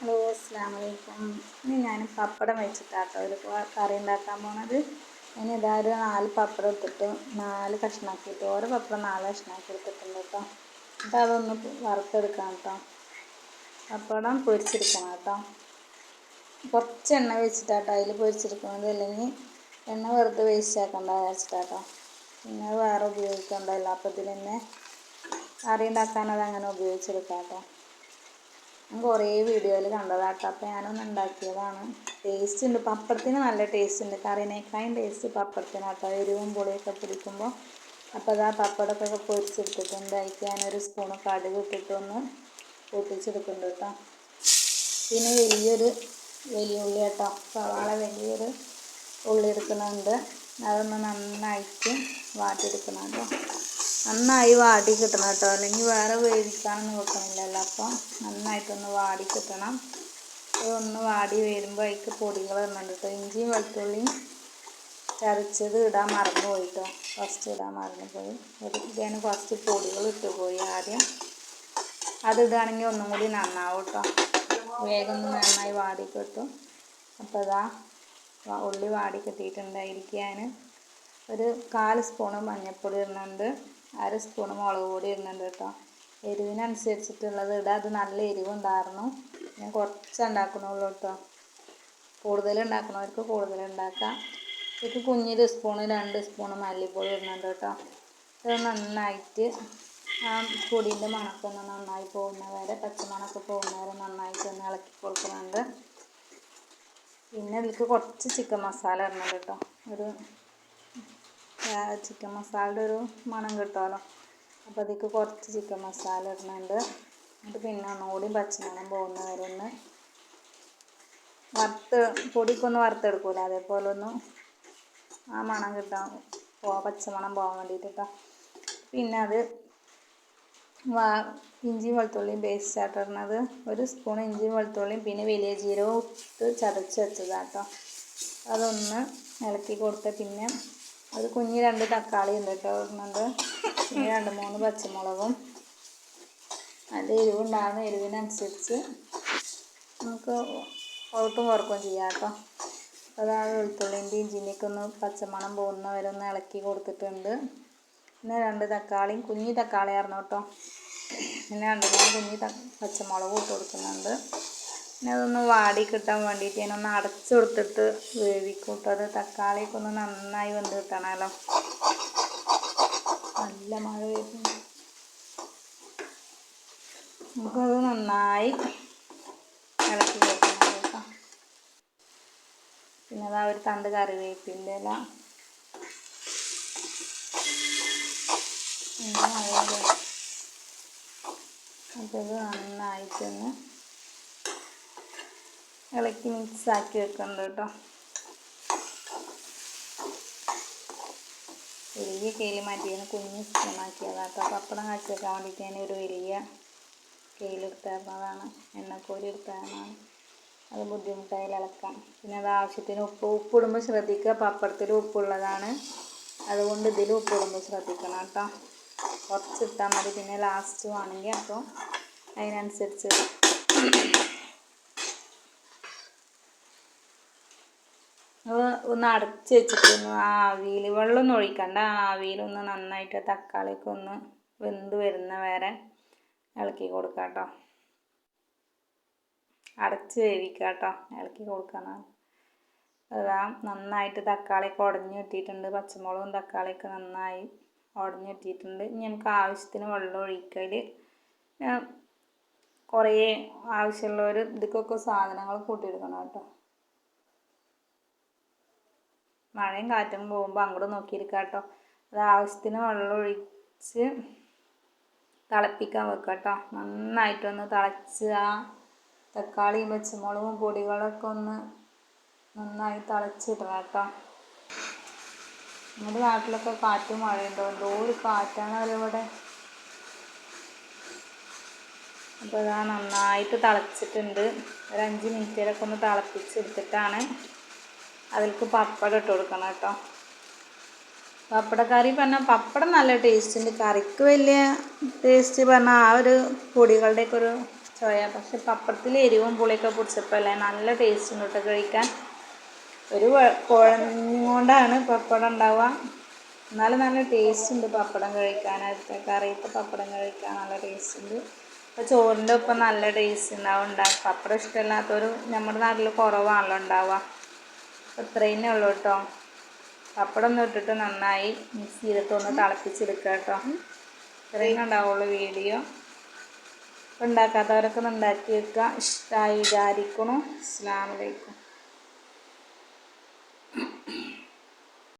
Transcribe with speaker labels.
Speaker 1: Hello അസ്സാം വലൈക്കും ഇനി ഞാൻ പപ്പടം വെച്ചിട്ടാട്ടോ ഒരു കറി ഉണ്ടാക്കാൻ പോണത്. ഞാൻ ഇതാ ഒരു നാല് പപ്പടം എടുത്തിട്ട് നാല് കഷ്ണാക്കിയിട്ട് ഓരോ പപ്പടം നാല് കഷ്ണാക്കി എടുത്തിട്ടുണ്ട് കേട്ടോ എന്നിട്ട് അതൊന്ന് വറുത്തെടുക്കാം കേട്ടോ പപ്പടം പൊരിച്ചെടുക്കണം കേട്ടോ കുറച്ച് എണ്ണ വെച്ചിട്ടാട്ടോ അതിൽ പൊരിച്ചെടുക്കുന്നത്. അല്ലെങ്കിൽ എണ്ണ വെറുതെ വേസ്റ്റ് ആക്കണ്ട വെച്ചിട്ടാട്ടോ പിന്നെ വേറെ ഉപയോഗിക്കണ്ടല്ലോ. അപ്പോൾ ഇതിൽ തന്നെ കറി ഉണ്ടാക്കാൻ അത് അങ്ങനെ ഉപയോഗിച്ചെടുക്കാം കേട്ടോ ഞാൻ കുറേ വീഡിയോയിൽ കണ്ടതാട്ടോ അപ്പോൾ ഞാനൊന്ന് ഉണ്ടാക്കിയതാണ്. ടേസ്റ്റ് ഉണ്ട്. പപ്പടത്തിന് നല്ല ടേസ്റ്റ് ഉണ്ട്. കറിനേക്കാളും ടേസ്റ്റ് പപ്പടത്തിനാട്ടോ എരിവും പുളിയൊക്കെ പിടിക്കുമ്പോൾ അപ്പോൾ അതാ പപ്പടമൊക്കെ പൊരിച്ചെടുത്തിട്ടുണ്ട് അതിലേക്ക് ഞാനൊരു സ്പൂൺ കടുക് ഇട്ടിട്ടൊന്ന് പൊട്ടിച്ചെടുക്കുന്നുണ്ട് കേട്ടോ. പിന്നെ വലിയൊരു വലിയ ഉള്ളി കേട്ടോ. സവാള വലിയൊരു ഉള്ളി എടുക്കുന്നുണ്ട്. അതൊന്ന് നന്നായിട്ട് വാട്ടിയെടുക്കണം കേട്ടോ. നന്നായി വാടി കിട്ടണം കേട്ടോ. അല്ലെങ്കിൽ വേറെ വേവിക്കാനൊന്നും വെക്കണില്ലല്ലോ. അപ്പോൾ നന്നായിട്ടൊന്ന് വാടി കിട്ടണം. ഒന്ന് വാടി വരുമ്പോൾ അതിക്ക് പൊടികൾ ഇടുന്നുണ്ട് കേട്ടോ. ഇഞ്ചിയും വെളുത്തുള്ളിയും ചതച്ചത് ഇടാൻ മറന്നു പോയി കേട്ടോ. ഫസ്റ്റ് ഇടാൻ മറന്നു പോയി. ഇതാണ് ഫസ്റ്റ് പൊടികൾ ഇട്ട് പോയി ആദ്യം. അത് ഇടുകയാണെങ്കിൽ ഒന്നും കൂടി നന്നാവും കേട്ടോ. വേഗം നന്നായി വാടി കിട്ടും. അപ്പോൾ ഇതാ ഉള്ളി വാടി കിട്ടിയിട്ടുണ്ടായിരിക്കാൻ ഒരു കാൽ സ്പൂണ് മഞ്ഞൾപ്പൊടി ഇടുന്നുണ്ട്. അര സ്പൂണ് മുളക് പൊടി ഇടുന്നുണ്ട് കേട്ടോ. എരിവിനനുസരിച്ചിട്ടുള്ളത് ഇടുക അത് നല്ല എരിവുണ്ടായിരുന്നു. ഞാൻ കുറച്ച് ഉണ്ടാക്കണുള്ളൂ കേട്ടോ. കൂടുതൽ ഉണ്ടാക്കണവർക്ക് കൂടുതൽ ഉണ്ടാക്കാം ഇത് കുഞ്ഞൊരു സ്പൂണ് രണ്ട് സ്പൂണ് മല്ലിപ്പൊടി ഇടുന്നുണ്ട് കേട്ടോ. ഇത് നന്നായിട്ട് ആ പൊടിന്റെ മണക്കൊന്ന് നന്നായി പോകുന്ന വരെ പച്ചമണക്ക് പോകുന്ന വരെ നന്നായിട്ട് ഒന്ന് ഇളക്കി കൊടുക്കുന്നുണ്ട്. പിന്നെ ഇതിലേക്ക് കുറച്ച് ചിക്കൻ മസാല ഇടുന്നുണ്ട് കേട്ടോ. ഒരു ചിക്കൻ മസാലയുടെ ഒരു മണം കിട്ടുമല്ലോ. അപ്പോൾ അതിലേക്ക് കുറച്ച് ചിക്കൻ മസാല ഇടുന്നുണ്ട്. എന്നിട്ട് പിന്നെ ഒന്നുകൂടി പച്ചമണം പോകുന്ന വരെ ഒന്ന് വറുത്ത് പൊടിക്കൊന്ന് വറുത്തെടുക്കൂല? അതേപോലെ ഒന്ന് ആ മണം കിട്ടാൻ പോ പച്ചമണം പോകാൻ വേണ്ടിയിട്ട്. കേട്ടോ പിന്നെ അത് വാ ഇഞ്ചിയും വെളുത്തുള്ളിയും പേസ്റ്റ് ആട്ടിടുന്നത് ഒരു സ്പൂൺ ഇഞ്ചി വെളുത്തുള്ളിയും പിന്നെ വലിയ ജീരകവും ഇട്ട് ചതച്ച് വെച്ചതാട്ടോ. അതൊന്ന് ഇളക്കി കൊടുത്ത് പിന്നെ ഒരു കുഞ്ഞ് രണ്ട് തക്കാളി ഉണ്ട് കേട്ടോ ഇടുന്നുണ്ട് പിന്നെ രണ്ട് മൂന്ന് പച്ചമുളകും. നല്ല എരിവുണ്ടാകുന്ന എരിവിനനുസരിച്ച് നമുക്ക് ഒട്ടും കുറക്കുകയും ചെയ്യാം കേട്ടോ. അതാ വെളുത്തുള്ളിന്റെ ഇഞ്ചിന്റെയൊക്കെ ഒന്ന് പച്ചമണം പോകുന്ന വരെ ഒന്ന് ഇളക്കി കൊടുത്തിട്ടുണ്ട്. പിന്നെ രണ്ട് തക്കാളിയും കുഞ്ഞി തക്കാളി ആയിരുന്നു കേട്ടോ. പിന്നെ രണ്ട് മൂന്ന് കുഞ്ഞി പച്ചമുളകും ഇട്ട് കൊടുക്കുന്നുണ്ട്. പിന്നെ വാടി കിട്ടാൻ വേണ്ടിയിട്ട് ഞാനൊന്ന് അടച്ചു കൊടുത്തിട്ട് വേവിക്കൂട്ടത്. കേട്ടോ അത് തക്കാളിയൊക്കെ ഒന്ന് നന്നായി വെന്ത് കിട്ടണമല്ലോ നല്ല മഴ വരുന്നു നമുക്കത് നന്നായി ഇളക്കി കൊടുക്കണം പിന്നെ അതാ ഒരു തണ്ട് കറിവേപ്പിന്റെ ഇല. അപ്പോൾ ഇത് നന്നായിട്ടൊന്ന് ഇളക്കി മിക്സ് ആക്കി വെക്കുന്നുണ്ട് കേട്ടോ. വലിയ കെയിൽ മാറ്റിയാണ് കുഞ്ഞ് സ്പൂണാക്കിയതാണ് കേട്ടോ. പപ്പടം കാച്ചി വെക്കാൻ വേണ്ടിയിട്ട് ഞാൻ ഒരു വലിയ കെയിലെടുത്തായിരുന്നതാണ് കോരി എടുത്തതാണ് അത് ബുദ്ധിമുട്ടായി ഇളക്കാം. പിന്നെ അത് ആവശ്യത്തിന് ഉപ്പ് ഉപ്പിടുമ്പോൾ ശ്രദ്ധിക്കുക. പപ്പടത്തിൽ ഉപ്പുള്ളതാണ് അതുകൊണ്ട് ഇതിൽ ഉപ്പിടുമ്പോൾ ശ്രദ്ധിക്കണം കേട്ടോ. കുറച്ചിട്ടാൽ മതി. പിന്നെ ലാസ്റ്റ് വേണമെങ്കിൽ അപ്പോൾ അതിനനുസരിച്ച് ഒന്ന് അടച്ച് വെച്ചിട്ട് ഒന്ന് ആവിയിൽ വെള്ളമൊന്നും ഒഴിക്കണ്ട. ആവിയിലൊന്ന് നന്നായിട്ട് തക്കാളിയൊക്കെ ഒന്ന് വെന്ത് വരുന്ന വരെ ഇളക്കി കൊടുക്കാം കേട്ടോ അടച്ച് വേവിക്കുക കേട്ടോ ഇളക്കി കൊടുക്കണം അതാ നന്നായിട്ട് തക്കാളിയൊക്കെ ഉടഞ്ഞു കിട്ടിയിട്ടുണ്ട്. പച്ചമുളകും തക്കാളിയൊക്കെ നന്നായി ഉടഞ്ഞു കിട്ടിയിട്ടുണ്ട്. ഇനി നമുക്ക് ആവശ്യത്തിന് വെള്ളം ഒഴിക്കൽ കുറേ ആവശ്യമുള്ളവർ ഇതൊക്കെ സാധനങ്ങൾ കൂട്ടിയെടുക്കണം കേട്ടോ. മഴയും കാറ്റും പോകുമ്പോൾ അങ്ങോട്ട് നോക്കിയിരിക്കുക കേട്ടോ അത് ആവശ്യത്തിന് വെള്ളം ഒഴിച്ച് തിളപ്പിക്കാൻ വെക്കുക കേട്ടോ നന്നായിട്ടൊന്ന് തിളച്ച് ആ തക്കാളിയും പച്ചമുളകും പൊടികളൊക്കെ ഒന്ന് നന്നായി തിളച്ചിടണം കേട്ടോ. നമ്മുടെ നാട്ടിലൊക്കെ കാറ്റും മഴയുണ്ടോ. എന്തോ ഒരു കാറ്റാണ് അവരിവിടെ. അപ്പോൾ അതാ നന്നായിട്ട് തിളച്ചിട്ടുണ്ട്. ഒരു അഞ്ച് മിനിറ്റിലൊക്കെ ഒന്ന് തിളപ്പിച്ചെടുത്തിട്ടാണ് അതിലേക്ക് പപ്പടം ഇട്ട് കൊടുക്കണം കേട്ടോ. പപ്പടക്കറി പറഞ്ഞാൽ പപ്പടം നല്ല ടേസ്റ്റ് ഉണ്ട്. കറിക്ക് വലിയ ടേസ്റ്റ് പറഞ്ഞാൽ ആ ഒരു പൊടികളുടെയൊക്കെ ഒരു ചോയ. പക്ഷെ പപ്പടത്തിൽ എരിവും പുളിയൊക്കെ പിടിച്ചപ്പോൾ അല്ലേ നല്ല ടേസ്റ്റ് ഉണ്ട് കേട്ടോ കഴിക്കാൻ. ഒരു കുഴഞ്ഞുകൊണ്ടാണ് പപ്പടം ഉണ്ടാവുക. എന്നാലും നല്ല ടേസ്റ്റ് ഉണ്ട് പപ്പടം കഴിക്കാനായിട്ട്. കറിയത്തെ പപ്പടം കഴിക്കാൻ നല്ല ടേസ്റ്റ് ഉണ്ട്. ഇപ്പോൾ ചോറിന്റെ ഒപ്പം നല്ല ടേസ്റ്റ് ഉണ്ടാവും. ഉണ്ടാകും പപ്പടം ഇഷ്ടമില്ലാത്തൊരു നമ്മുടെ നാട്ടിൽ കുറവാണല്ലോ ഉണ്ടാവുക. ഇത്രയും ഉള്ളൂ കേട്ടോ. പപ്പടം ഒന്ന് ഇട്ടിട്ട് നന്നായി മിക്സ് ചെയ്തിട്ട് ഒന്ന് തിളപ്പിച്ചെടുക്കുക കേട്ടോ. ഇത്രയും ഉണ്ടാവുള്ളൂ വീഡിയോ. ഉണ്ടാക്കാത്തവരൊക്കെ ഉണ്ടാക്കി വെക്കുക. ഇഷ്ടമായി വിചാരിക്കണു അസ്സാം വലൈക്കും